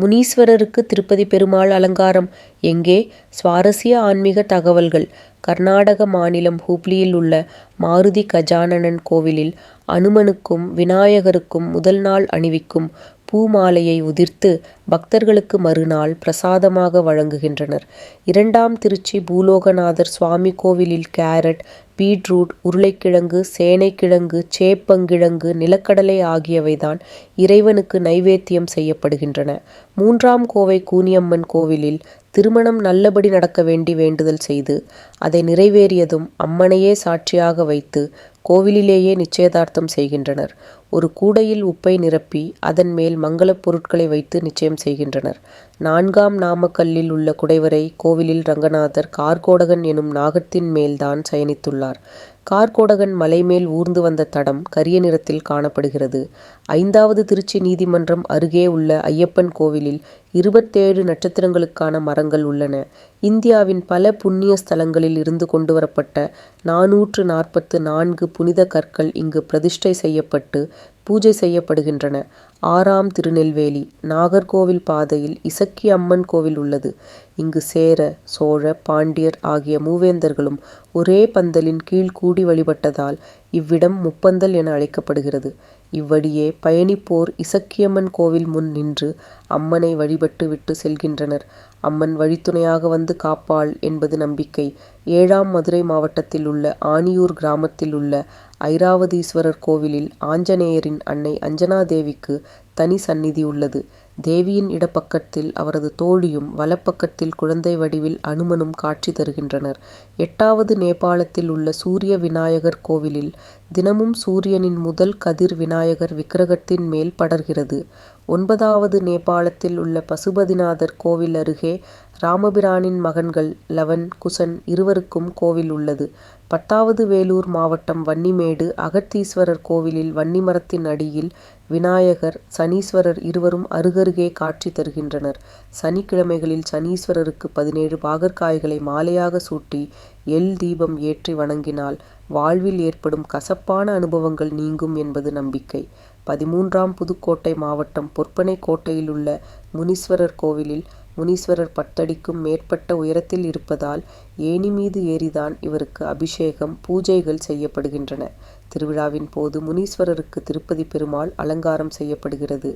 முனீஸ்வரருக்கு திருப்பதி பெருமாள் அலங்காரம் எங்கே? சுவாரஸ்ய ஆன்மீக தகவல்கள் கர்நாடக மாநிலம் ஹூப்ளியில் உள்ள மாருதி கஜானனன் கோவிலில் அனுமனுக்கும் விநாயகருக்கும் முதல் நாள் அணிவிக்கும் பூமாலையை உதிர்த்து பக்தர்களுக்கு மறுநாள் பிரசாதமாக வழங்குகின்றனர். இரண்டாம் திருச்சி பூலோகநாதர் சுவாமி கோவிலில் கேரட் பீட்ரூட் உருளைக்கிழங்கு சேனைக்கிழங்கு சேப்பங்கிழங்கு நிலக்கடலை ஆகியவைதான் இறைவனுக்கு நைவேத்தியம் செய்யப்படுகின்றன. மூன்றாம் கோவை கூனியம்மன் கோவிலில் திருமணம் நல்லபடி நடக்க வேண்டி வேண்டுதல் செய்து அதை நிறைவேறியதும் அம்மனையே சாட்சியாக வைத்து கோவிலிலேயே நிச்சயதார்த்தம் செய்கின்றனர். ஒரு கூடையில் உப்பை நிரப்பி அதன் மேல் மங்கலப் பொருட்களை வைத்து நிச்சயம் செய்கின்றனர். நான்காம் நாமக்கல்லில் உள்ள குடைவரை கோவிலில் ரங்கநாதர் கார்கோடகன் எனும் நாகத்தின் மேல்தான் சயனித்துள்ளார். கார்கோடகன் மலை மேல் ஊர்ந்து வந்த தடம் கரிய நிறத்தில் காணப்படுகிறது. ஐந்தாவது திருச்சி நீதிமன்றம் அருகே உள்ள ஐயப்பன் கோவிலில் இருபத்தேழு நட்சத்திரங்களுக்கான மரங்கள் உள்ளன. இந்தியாவின் பல புண்ணிய ஸ்தலங்களில் இருந்து கொண்டு வரப்பட்ட நானூற்று நாற்பத்து நான்கு புனித கற்கள் இங்கு பிரதிஷ்டை செய்யப்பட்டு பூஜை செய்யப்படுகின்றன. ஆறாம் திருநெல்வேலி நாகர்கோவில் பாதையில் இசக்கி அம்மன் கோவில் உள்ளது. இங்கு சேர சோழ பாண்டியர் ஆகிய மூவேந்தர்களும் ஒரே பந்தலின் கீழ் கூடி வழிபட்டதால் இவ்விடம் முப்பந்தல் என அழைக்கப்படுகிறது. இவ்வழியே பயணிப்போர் இசக்கியம்மன் கோவில் முன் நின்று அம்மனை வழிபட்டு விட்டு செல்கின்றனர். அம்மன் வழித்துணையாக வந்து காப்பாள் என்பது நம்பிக்கை. ஏழாம் மதுரை மாவட்டத்தில் உள்ள ஆனியூர் கிராமத்தில் உள்ள ஐராவதீஸ்வரர் கோவிலில் ஆஞ்சநேயரின் அன்னை அஞ்சனாதேவிக்கு தனி சந்நிதி உள்ளது. தேவியின் இடப்பக்கத்தில் அவரது தோழியும் வலப்பக்கத்தில் குழந்தை வடிவில் அனுமனும் காட்சி தருகின்றனர். எட்டாவது நேபாளத்தில் உள்ள சூரிய விநாயகர் கோவிலில் தினமும் சூரியனின் முதல் கதிர் விநாயகர் விக்கிரகத்தின் மேல் படர்கிறது. ஒன்பதாவது நேபாளத்தில் உள்ள பசுபதிநாதர் கோவில் அருகே ராமபிரானின் மகன்கள் லவன் குசன் இருவருக்கும் கோவில் உள்ளது. பத்தாவது வேலூர் மாவட்டம் வன்னிமேடு அகத்தீஸ்வரர் கோவிலில் வன்னிமரத்தின் அடியில் விநாயகர் சனீஸ்வரர் இருவரும் அருகருகே காட்சி தருகின்றனர். சனிக்கிழமைகளில் சனீஸ்வரருக்கு பதினேழு பாகற்காய்களை மாலையாக சூட்டி எல் தீபம் ஏற்றி வணங்கினால் வாழ்வில் ஏற்படும் கசப்பான அனுபவங்கள் நீங்கும் என்பது நம்பிக்கை. பதிமூன்றாம் புதுக்கோட்டை மாவட்டம் பொற்பனை கோட்டையில் உள்ள முனீஸ்வரர் கோவிலில் முனீஸ்வரர் பத்தடிக்கும் மேற்பட்ட உயரத்தில் இருப்பதால் ஏணி மீது ஏறிதான் இவருக்கு அபிஷேகம் பூஜைகள் செய்யப்படுகின்றன. திருவிழாவின் போது முனீஸ்வரருக்கு திருப்பதி பெருமாள் அலங்காரம் செய்யப்படுகிறது.